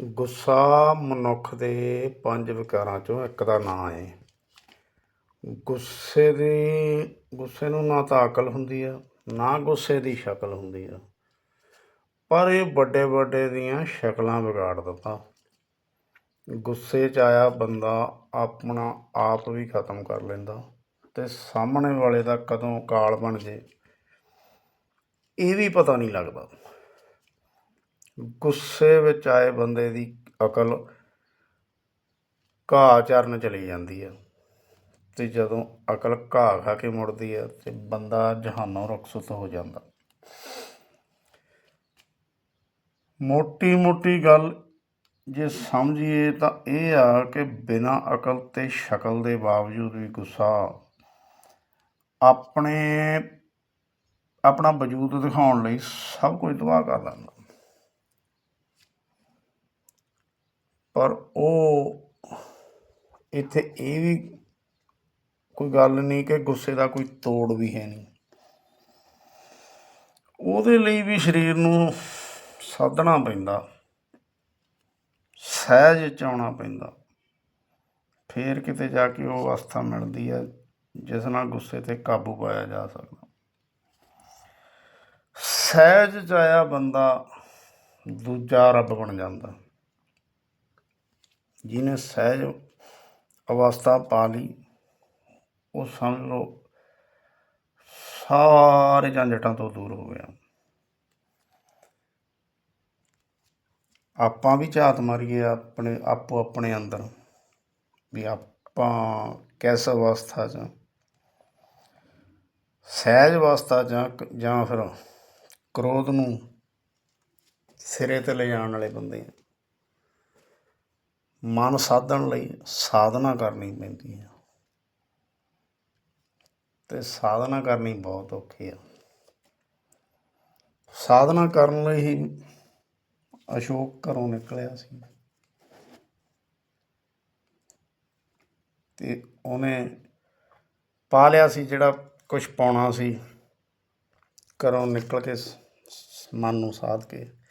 ਗੁੱਸਾ ਮਨੁੱਖ ਦੇ ਪੰਜ ਵਿਕਾਰਾਂ ਚੋਂ ਇੱਕ ਦਾ ਨਾਂ ਹੈ ਗੁੱਸੇ ਦੀ, ਗੁੱਸੇ ਨੂੰ ਨਾ ਤਾਂ ਅਕਲ ਹੁੰਦੀ ਆ, ਨਾ ਗੁੱਸੇ ਦੀ ਸ਼ਕਲ ਹੁੰਦੀ ਆ। ਪਰ ਇਹ ਵੱਡੇ ਵੱਡੇ ਦੀਆਂ ਸ਼ਕਲਾਂ ਵਿਗਾੜ ਦਿੱਤਾ। ਗੁੱਸੇ 'ਚ ਆਇਆ ਬੰਦਾ ਆਪਣਾ ਆਪ ਵੀ ਖਤਮ ਕਰ ਲੈਂਦਾ ਤੇ ਸਾਹਮਣੇ ਵਾਲੇ ਦਾ ਕਦੋਂ ਕਾਲ ਬਣ ਜੇ, ਇਹ ਵੀ ਪਤਾ ਨਹੀਂ ਲੱਗਦਾ। ਗੁੱਸੇ ਵਿੱਚ ਆਏ ਬੰਦੇ ਦੀ ਅਕਲ ਘਾਹ ਚਰਨ ਚਲੀ ਜਾਂਦੀ ਹੈ ਅਤੇ ਜਦੋਂ ਅਕਲ ਘਾਹ ਖਾ ਕੇ ਮੁੜਦੀ ਹੈ ਤੇ ਬੰਦਾ ਜਹਾਨੋਂ ਰੁਖਸਤ ਹੋ ਜਾਂਦਾ। ਮੋਟੀ ਮੋਟੀ ਗੱਲ ਜੇ ਸਮਝੀਏ ਤਾਂ ਇਹ ਆ ਕਿ ਬਿਨਾਂ ਅਕਲ ਤੇ ਸ਼ਕਲ ਦੇ ਬਾਵਜੂਦ ਵੀ ਗੁੱਸਾ ਆਪਣੇ, ਆਪਣਾ ਵਜੂਦ ਦਿਖਾਉਣ ਲਈ ਸਭ ਕੁਝ ਤਬਾਹ ਕਰ ਲੈਂਦਾ। ਪਰ ਉਹ ਇੱਥੇ ਇਹ ਵੀ ਕੋਈ ਗੱਲ ਨਹੀਂ ਕਿ ਗੁੱਸੇ ਦਾ ਕੋਈ ਤੋੜ ਵੀ ਹੈ ਨਹੀਂ। ਉਹਦੇ ਲਈ ਵੀ ਸਰੀਰ ਨੂੰ ਸਾਧਣਾ ਪੈਂਦਾ, ਸਹਿਜ ਚ ਆਉਣਾ ਪੈਂਦਾ। ਫੇਰ ਕਿਤੇ ਜਾ ਕੇ ਉਹ ਅਵਸਥਾ ਮਿਲਦੀ ਹੈ ਜਿਸ ਨਾਲ ਗੁੱਸੇ ਤੇ ਕਾਬੂ ਪਾਇਆ ਜਾ ਸਕਦਾ। ਸਹਿਜ ਚ ਆਇਆ ਬੰਦਾ ਦੂਜਾ ਰੱਬ ਬਣ ਜਾਂਦਾ। ਜਿਹਨੇ ਸਹਿਜ ਅਵਸਥਾ ਪਾ ਲਈ, ਉਹ ਸਮਝ ਲਓ ਸਾਰੇ ਝੰਜਟਾਂ ਤੋਂ ਦੂਰ ਹੋ ਗਿਆ। ਆਪਾਂ ਵੀ ਝਾਤ ਮਾਰੀਏ ਆਪਣੇ, ਆਪੋ ਆਪਣੇ ਅੰਦਰ ਵੀ ਆਪਾਂ ਕਿਸ ਅਵਸਥਾ 'ਚ ਸਹਿਜ ਅਵਸਥਾ ਜਾਂ ਜਾਂ ਫਿਰ ਕ੍ਰੋਧ ਨੂੰ ਸਿਰੇ ਤੇ ਲਿਜਾਣ ਵਾਲੇ ਬੰਦੇ ਆ। ਮਨ ਸਾਧਣ ਲਈ ਸਾਧਨਾ ਕਰਨੀ ਪੈਂਦੀ ਹੈ ਤੇ ਸਾਧਨਾ ਕਰਨੀ ਬਹੁਤ ਔਖੀ ਆ। ਸਾਧਨਾ ਕਰਨ ਲਈ ਹੀ ਅਸ਼ੋਕ ਘਰੋਂ ਨਿਕਲਿਆ ਸੀ। ਤੇ ਉਹਨੇ ਪਾ ਲਿਆ ਸੀ ਜਿਹੜਾ ਕੁਝ ਪਾਉਣਾ ਸੀ। ਘਰੋਂ ਨਿਕਲ ਕੇ ਮਨ ਨੂੰ ਸਾਧ ਕੇ।